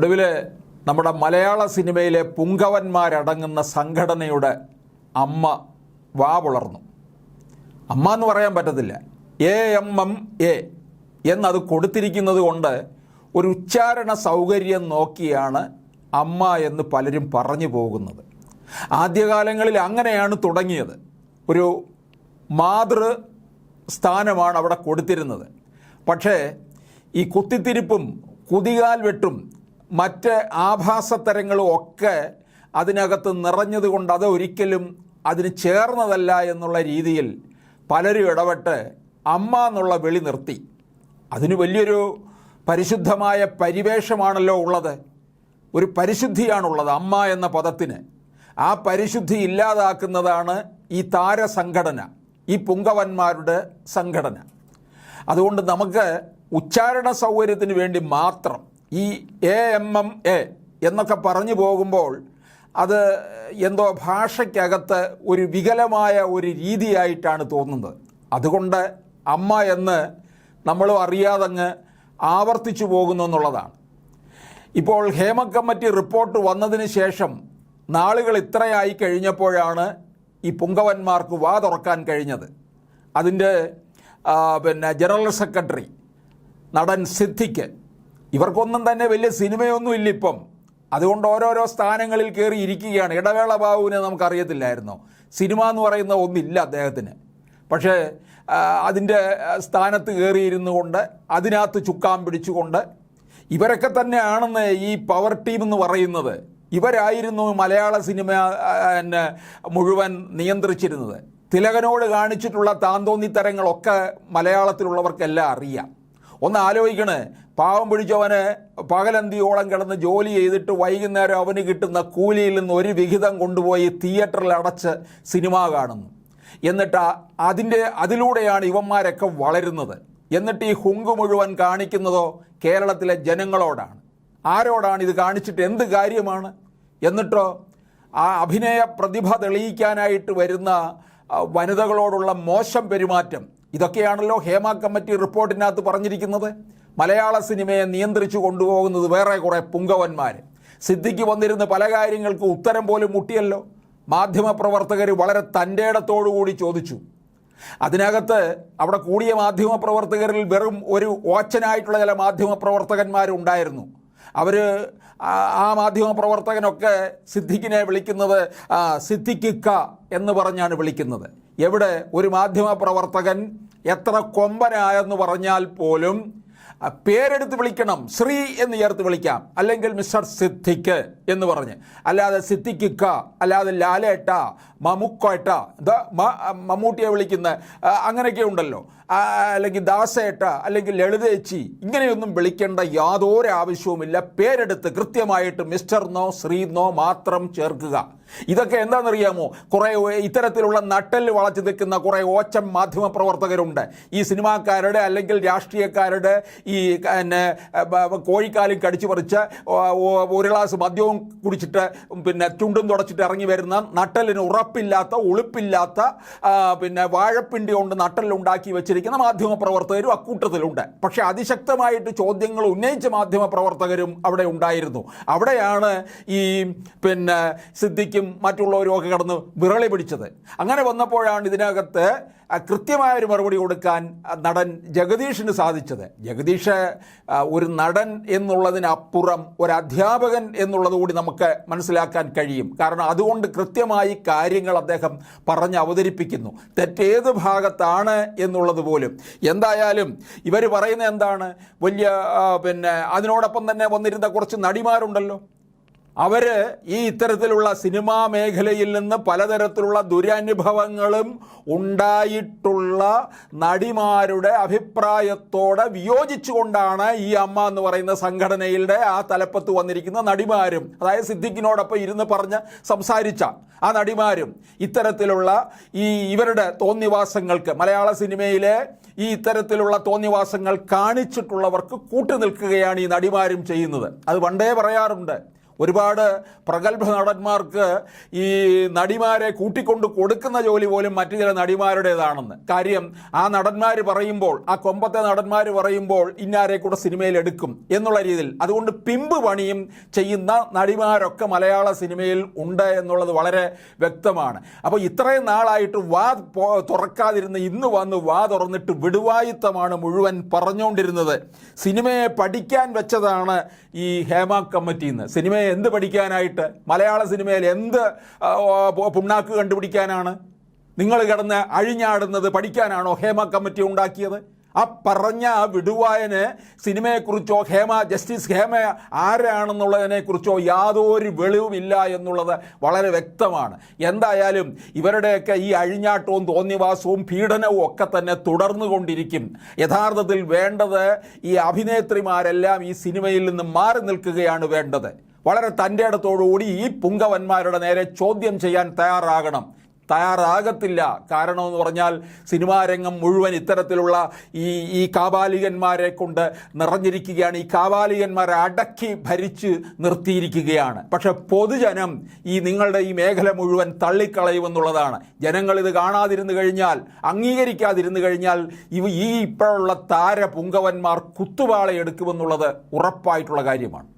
ഒടുവിൽ നമ്മുടെ മലയാള സിനിമയിലെ പുങ്കവന്മാരടങ്ങുന്ന സംഘടനയുടെ അമ്മ വാ പുളർന്നു അമ്മ എന്ന് പറയാൻ പറ്റത്തില്ല. എ എം എം എ എന്നത് കൊടുത്തിരിക്കുന്നത് കൊണ്ട് ഒരു ഉച്ചാരണ സൗകര്യം നോക്കിയാണ് അമ്മ എന്ന് പലരും പറഞ്ഞു പോകുന്നത്. ആദ്യകാലങ്ങളിൽ അങ്ങനെയാണ് തുടങ്ങിയത്. ഒരു മാതൃ സ്ഥാനമാണ് അവിടെ കൊടുത്തിരുന്നത്. പക്ഷേ ഈ കുത്തിത്തിരിപ്പും കുതികാൽ വെട്ടും മറ്റ് ആഭാസത്തരങ്ങളും ഒക്കെ അതിനകത്ത് നിറഞ്ഞതുകൊണ്ട് അത് ഒരിക്കലും അതിന് ചേർന്നതല്ല എന്നുള്ള രീതിയിൽ പലരും ഇടപെട്ട് അമ്മ എന്നുള്ള വിളി നിർത്തി. അതിന് വലിയൊരു പരിശുദ്ധമായ പരിവേഷമാണല്ലോ ഉള്ളത്. ഒരു പരിശുദ്ധിയാണുള്ളത് അമ്മ എന്ന പദത്തിന്. ആ പരിശുദ്ധി ഇല്ലാതാക്കുന്നതാണ് ഈ താരസംഘടന ഈ പുങ്കവന്മാരുടെ സംഘടന. അതുകൊണ്ട് നമുക്ക് ഉച്ചാരണ സൗകര്യത്തിന് വേണ്ടി മാത്രം ഈ എ എം എം എ എന്നൊക്കെ പറഞ്ഞു പോകുമ്പോൾ അത് എന്തോ ഭാഷയ്ക്കകത്ത് ഒരു വികലമായ ഒരു രീതിയായിട്ടാണ് തോന്നുന്നത്. അതുകൊണ്ട് അമ്മ എന്ന് നമ്മളും അറിയാതങ്ങ് ആവർത്തിച്ചു പോകുന്നു എന്നുള്ളതാണ്. ഇപ്പോൾ ഹേമ കമ്മിറ്റി റിപ്പോർട്ട് വന്നതിന് ശേഷം നാളുകൾ ഇത്രയായി കഴിഞ്ഞപ്പോഴാണ് ഈ പുങ്കവന്മാർക്ക് വാ തുറക്കാൻ കഴിഞ്ഞത്. അതിന്റെ പിന്നെ ജനറൽ സെക്രട്ടറി നടൻ സിദ്ധിക്ക് ഇവർക്കൊന്നും തന്നെ വലിയ സിനിമയൊന്നും ഇല്ല ഇപ്പം അതുകൊണ്ട് ഓരോരോ സ്ഥാനങ്ങളിൽ കയറി ഇരിക്കുകയാണ്. ഇടവേള ബാബുവിനെ നമുക്കറിയത്തില്ലായിരുന്നു. സിനിമ എന്ന് പറയുന്ന ഒന്നില്ല അദ്ദേഹത്തിന്. പക്ഷേ അതിന്റെ സ്ഥാനത്ത് കയറിയിരുന്നു കൊണ്ട് അതിനകത്ത് ചുക്കാൻ പിടിച്ചുകൊണ്ട് ഇവരൊക്കെ തന്നെയാണെന്ന് ഈ പവർ ടീം എന്ന് പറയുന്നത്. ഇവരായിരുന്നു മലയാള സിനിമ എന്നെ മുഴുവൻ നിയന്ത്രിച്ചിരുന്നത്. തിലകനോട് കാണിച്ചിട്ടുള്ള താന്തോന്നി താന്തോന്നിത്തരങ്ങളൊക്കെ മലയാളത്തിലുള്ളവർക്കെല്ലാം അറിയാം. ഒന്ന് ആലോചിക്കണേ പാവം പിടിച്ചവന് പകലന്തിയോളം കിടന്ന് ജോലി ചെയ്തിട്ട് വൈകുന്നേരം അവന് കിട്ടുന്ന കൂലിയിൽ നിന്ന് ഒരു വിഹിതം കൊണ്ടുപോയി തിയേറ്ററിൽ അടച്ച് സിനിമ കാണുന്നു. എന്നിട്ട് അതിന്റെ അതിലൂടെയാണ് ഇവന്മാരൊക്കെ വളരുന്നത്. എന്നിട്ട് ഈ ഹുങ്ക് മുഴുവൻ കാണിക്കുന്നതോ കേരളത്തിലെ ജനങ്ങളോടാണ്. ആരോടാണ് ഇത് കാണിച്ചിട്ട് എന്ത് കാര്യമാണ്? എന്നിട്ടോ ആ അഭിനയ പ്രതിഭ തെളിയിക്കാനായിട്ട് വരുന്ന വനിതകളോടുള്ള മോശം പെരുമാറ്റം. ഇതൊക്കെയാണല്ലോ ഹേമ കമ്മിറ്റി റിപ്പോർട്ടിനകത്ത് പറഞ്ഞിരിക്കുന്നത്. മലയാള സിനിമയെ നിയന്ത്രിച്ചു കൊണ്ടുപോകുന്നത് വേറെ കുറേ പുങ്കവന്മാർ സിദ്ധിക്ക് വന്നിരുന്ന പല കാര്യങ്ങൾക്ക് ഉത്തരം പോലും മുട്ടിയല്ലോ. മാധ്യമപ്രവർത്തകർ വളരെ തന്റെ കൂടി ചോദിച്ചു. അതിനകത്ത് അവിടെ കൂടിയ മാധ്യമപ്രവർത്തകരിൽ വെറും ഒരു ഓച്ചനായിട്ടുള്ള ചില മാധ്യമപ്രവർത്തകന്മാരുണ്ടായിരുന്നു അവർ ആ മാധ്യമപ്രവർത്തകനൊക്കെ സിദ്ദിഖിനെ വിളിക്കുന്നത് ആ, എന്ന് പറഞ്ഞാണ് വിളിക്കുന്നത്. എവിടെ ഒരു മാധ്യമപ്രവർത്തകൻ എത്ര കൊമ്പനായെന്ന് പറഞ്ഞാൽ പോലും പേരെടുത്ത് വിളിക്കണം. ശ്രീ എന്ന് ചേർത്ത് വിളിക്കാം. അല്ലെങ്കിൽ മിസ്റ്റർ സിദ്ധിക്ക് എന്ന് പറഞ്ഞ്. അല്ലാതെ സിദ്ധിക്കുക്ക അല്ലാതെ ലാലേട്ട മമുക്കോട്ട മമ്മൂട്ടിയെ വിളിക്കുന്ന അങ്ങനെയൊക്കെ ഉണ്ടല്ലോ. അല്ലെങ്കിൽ ദാസേട്ട അല്ലെങ്കിൽ ലളിതേച്ചി ഇങ്ങനെയൊന്നും വിളിക്കേണ്ട യാതൊരു ആവശ്യവുമില്ല. പേരെടുത്ത് കൃത്യമായിട്ട് മിസ്റ്റർ നോ മാത്രം ചേർക്കുക. ഇതൊക്കെ എന്താണെന്നറിയാമോ? കുറേ ഇത്തരത്തിലുള്ള നട്ടൽ വളച്ചു നിൽക്കുന്ന കുറേ ഓച്ചം മാധ്യമ പ്രവർത്തകരുണ്ട്. ഈ സിനിമാക്കാരുടെ അല്ലെങ്കിൽ രാഷ്ട്രീയക്കാരുടെ ഈ പിന്നെ കോഴിക്കാലും കടിച്ചു പറിച്ച് ഒരു ഗ്ലാസ് മദ്യവും കുടിച്ചിട്ട് പിന്നെ ചുണ്ടും തുടച്ചിട്ട് ഇറങ്ങി വരുന്ന നട്ടലിന് ഉറപ്പില്ലാത്ത ഉളുപ്പില്ലാത്ത പിന്നെ വാഴപ്പിണ്ടി കൊണ്ട് നട്ടലുണ്ടാക്കി വെച്ചിരിക്കുന്ന മാധ്യമ പ്രവർത്തകരും അക്കൂട്ടത്തിലുണ്ട്. പക്ഷെ അതിശക്തമായിട്ട് ചോദ്യങ്ങൾ ഉന്നയിച്ച മാധ്യമ പ്രവർത്തകരും അവിടെ ഉണ്ടായിരുന്നു. അവിടെയാണ് ഈ പിന്നെ സിദ്ദിഖും മറ്റുള്ളവരും ഒക്കെ കടന്ന് വിറളി പിടിച്ചത്. അങ്ങനെ വന്നപ്പോഴാണ് ഇതിനകത്ത് കൃത്യമായ ഒരു മറുപടി കൊടുക്കാൻ നടൻ ജഗദീഷിന് സാധിച്ചത്. ജഗദീഷ് ഒരു നടൻ എന്നുള്ളതിനപ്പുറം ഒരു അധ്യാപകൻ എന്നുള്ളത് കൂടി നമുക്ക് മനസ്സിലാക്കാൻ കഴിയും. കാരണം അതുകൊണ്ട് കൃത്യമായി കാര്യങ്ങൾ അദ്ദേഹം പറഞ്ഞ് അവതരിപ്പിക്കുന്നു. തെറ്റേത് ഭാഗത്താണ് എന്നുള്ളത് പോലും. എന്തായാലും ഇവർ പറയുന്ന എന്താണ്? വലിയ പിന്നെ അതിനോടൊപ്പം തന്നെ വന്നിരുന്ന കുറച്ച് നടിമാരുണ്ടല്ലോ. അവർ ഈ ഇത്തരത്തിലുള്ള സിനിമാ മേഖലയിൽ നിന്ന് പലതരത്തിലുള്ള ദുരനുഭവങ്ങളും ഉണ്ടായിട്ടുള്ള നടിമാരുടെ അഭിപ്രായത്തോടെ വിയോജിച്ചുകൊണ്ടാണ് ഈ അമ്മ എന്ന് പറയുന്ന സംഘടനയുടെ ആ തലപ്പത്ത് വന്നിരിക്കുന്ന നടിമാരും അതായത് സിദ്ദിഖിനോടൊപ്പം ഇരുന്ന് പറഞ്ഞ് സംസാരിച്ച ആ നടിമാരും ഇത്തരത്തിലുള്ള ഈ ഇവരുടെ തോന്നിവാസങ്ങൾക്ക് മലയാള സിനിമയിലെ ഈ ഇത്തരത്തിലുള്ള തോന്നിവാസങ്ങൾ കാണിച്ചിട്ടുള്ളവർക്ക് കൂട്ടുനിൽക്കുകയാണ് ഈ നടിമാരും ചെയ്യുന്നത്. അത് പണ്ടേ പറയാറുണ്ട്. ഒരുപാട് പ്രഗത്ഭ നടന്മാർക്ക് ഈ നടിമാരെ കൂട്ടിക്കൊണ്ട് കൊടുക്കുന്ന ജോലി പോലും മറ്റു ചില നടിമാരുടേതാണെന്ന്. കാര്യം ആ നടന്മാർ പറയുമ്പോൾ ആ കൊമ്പത്തെ നടന്മാർ പറയുമ്പോൾ ഇന്നാരെ കൂടെ സിനിമയിൽ എടുക്കും എന്നുള്ള രീതിയിൽ. അതുകൊണ്ട് പിമ്പ് പണിയും ചെയ്യുന്ന നടിമാരൊക്കെ മലയാള സിനിമയിൽ ഉണ്ട് എന്നുള്ളത് വളരെ വ്യക്തമാണ്. അപ്പോൾ ഇത്രയും നാളായിട്ട് വാ തുറക്കാതിരുന്ന് ഇന്ന് വന്ന് വാ തുറന്നിട്ട് വിടുവായുത്തമാണ് മുഴുവൻ പറഞ്ഞുകൊണ്ടിരുന്നത് സിനിമയെ പഠിക്കാൻ വെച്ചതാണ് ഈ ഹേമ കമ്മിറ്റിന്ന്. സിനിമയെ എന്ത് പഠിക്കാനായിട്ട്? മലയാള സിനിമയിൽ എന്ത് പുണ്ണാക്ക് കണ്ടുപിടിക്കാനാണ്? നിങ്ങൾ കിടന്ന് അഴിഞ്ഞാടുന്നത് പഠിക്കാനാണോ ഹേമ കമ്മിറ്റി ഉണ്ടാക്കിയത്? ആ പറഞ്ഞ ആ വിടുവായന് സിനിമയെക്കുറിച്ചോ ഹേമ ജസ്റ്റിസ് ഹേമ ആരാണെന്നുള്ളതിനെക്കുറിച്ചോ യാതൊരു വെളിവുമില്ല എന്നുള്ളത് വളരെ വ്യക്തമാണ്. എന്തായാലും ഇവരുടെയൊക്കെ ഈ അഴിഞ്ഞാട്ടവും തോന്നിവാസവും പീഡനവും ഒക്കെ തന്നെ തുടർന്നുകൊണ്ടിരിക്കും. യഥാർത്ഥത്തിൽ വേണ്ടത് ഈ അഭിനേത്രിമാരെല്ലാം ഈ സിനിമയിൽ നിന്ന് മാറി നിൽക്കുകയാണ് വേണ്ടത്. വളരെ തന്റെ ഇടത്തോടുകൂടി ഈ പുങ്കവന്മാരുടെ നേരെ ചോദ്യം ചെയ്യാൻ തയ്യാറാകണം. തയ്യാറാകത്തില്ല. കാരണം എന്ന് പറഞ്ഞാൽ സിനിമാ രംഗം മുഴുവൻ ഇത്തരത്തിലുള്ള ഈ ഈ കാബാലികന്മാരെ കൊണ്ട് നിറഞ്ഞിരിക്കുകയാണ്. ഈ കാബാലികന്മാരെ അടക്കി ഭരിച്ച് നിർത്തിയിരിക്കുകയാണ്. പക്ഷെ പൊതുജനം ഈ നിങ്ങളുടെ ഈ മേഖല മുഴുവൻ തള്ളിക്കളയുമെന്നുള്ളതാണ്. ജനങ്ങൾ ഇത് കാണാതിരുന്നു കഴിഞ്ഞാൽ അംഗീകരിക്കാതിരുന്നു കഴിഞ്ഞാൽ ഇവ ഈ ഇപ്പോഴുള്ള താര പുങ്കവന്മാർ കുത്തുവാളയെടുക്കുമെന്നുള്ളത് ഉറപ്പായിട്ടുള്ള കാര്യമാണ്.